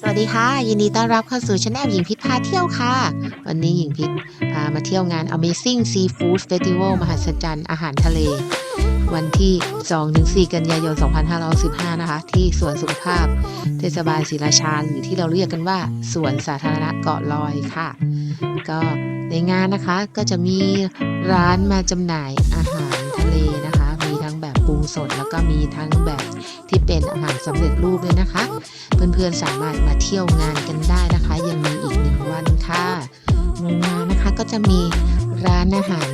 สวัสดีค่ะ ยินดีต้อนรับเข้าสู่ช anel หญิงพิษพาเที่ยวค่ะ วันนี้หญิงพิษพามาเที่ยวงาน Amazing Seafood Festival มหัศจรรย์อาหารทะเล วันที่ 2-4 กันยายน 2515 นะคะ ที่สวนสุขภาพ เทศบาลศรีราชาหรือที่เราเรียกกันว่าสวนสาธารณะเกาะลอยค่ะ ก็ในงานนะคะก็จะมีร้านมาจำหน่ายอาหารทะเลนะ สด แล้วก็มีทั้งแบบที่เป็นอาหารสำเร็จรูปด้วยนะคะ เพื่อนๆสามารถมาเที่ยวงานกันได้นะคะ ยังมีอีกหนึ่งวันค่ะในงานนะคะก็จะมีร้านอาหาร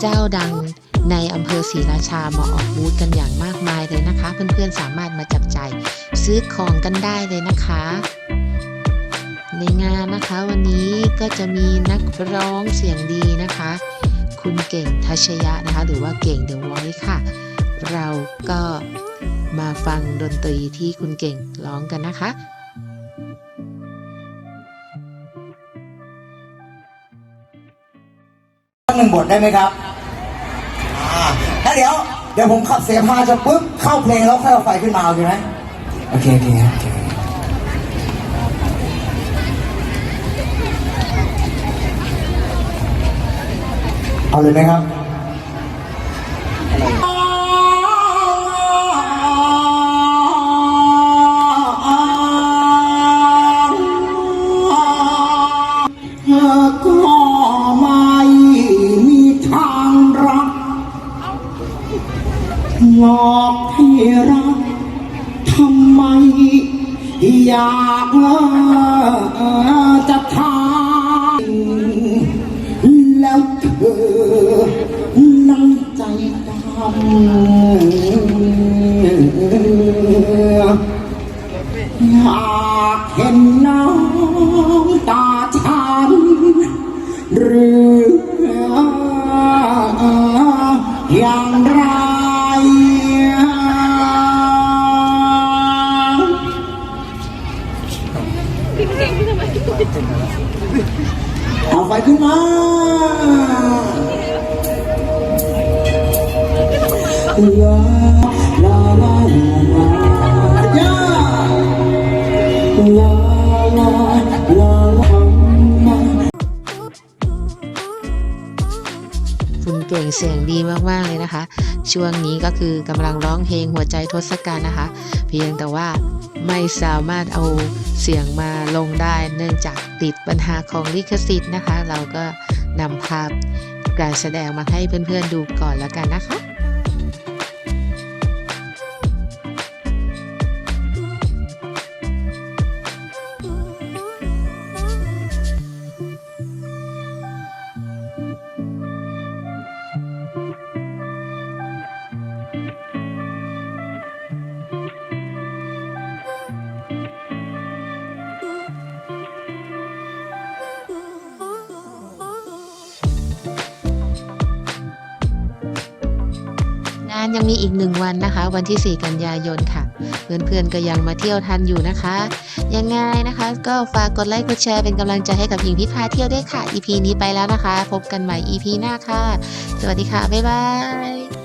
เจ้าดังในอำเภอศรีราชามาออกบูธกันอย่างมากมายเลยนะคะ เพื่อนๆสามารถมาจับจ่ายซื้อของกันได้เลยนะคะ ในงานนะคะวันนี้ก็จะมีนักร้องเสียงดีนะคะ คุณเก่งทัชยะนะคะ หรือว่าเก่งเดอะไวท์ค่ะ เราก็มาฟังดนตรีที่คุณเก่งร้องกันนะคะสักหนึ่งบทได้ไหมครับถ้าเดี๋ยว เดี๋ยวผมขับเสียงพาจะปุ๊บเข้าเพลงแล้วค่อยเอาไฟขึ้นมาโอเคไหมโอเค โอเคโอเคเอาเลยไหมครับ หลอกให้รักทำไม อยากจะทานแล้วเธอนั่งใจดำอยากเห็นน้ำตาฉันหรือ เอาไฟขึ้นมาลาลาลาลาย่าลา เก่งเสียงดีมากๆเลยนะคะ ช่วงนี้ก็คือกำลังร้องเพลงหัวใจทศกัณฐ์นะคะ เพียงแต่ว่าไม่สามารถเอาเสียงมาลงได้ เนื่องจากติดปัญหาของลิขสิทธิ์นะคะ เราก็นำภาพการแสดงมาให้เพื่อนๆดูก่อนแล้วกันนะคะานยังมีอีกหนึ่งวันนะคะ วันที่ 4 กันยายนค่ะ เพื่อนๆก็ยังมาเที่ยวทันอยู่นะคะ ยังไงนะคะ ก็ฝากกดไลค์กดแชร์เป็นกำลังใจให้กับหญิงพิพาเที่ยวด้วยค่ะ EP นี้ไปแล้วนะคะ พบกันใหม่ EP หน้าค่ะ สวัสดีค่ะ บ๊ายบาย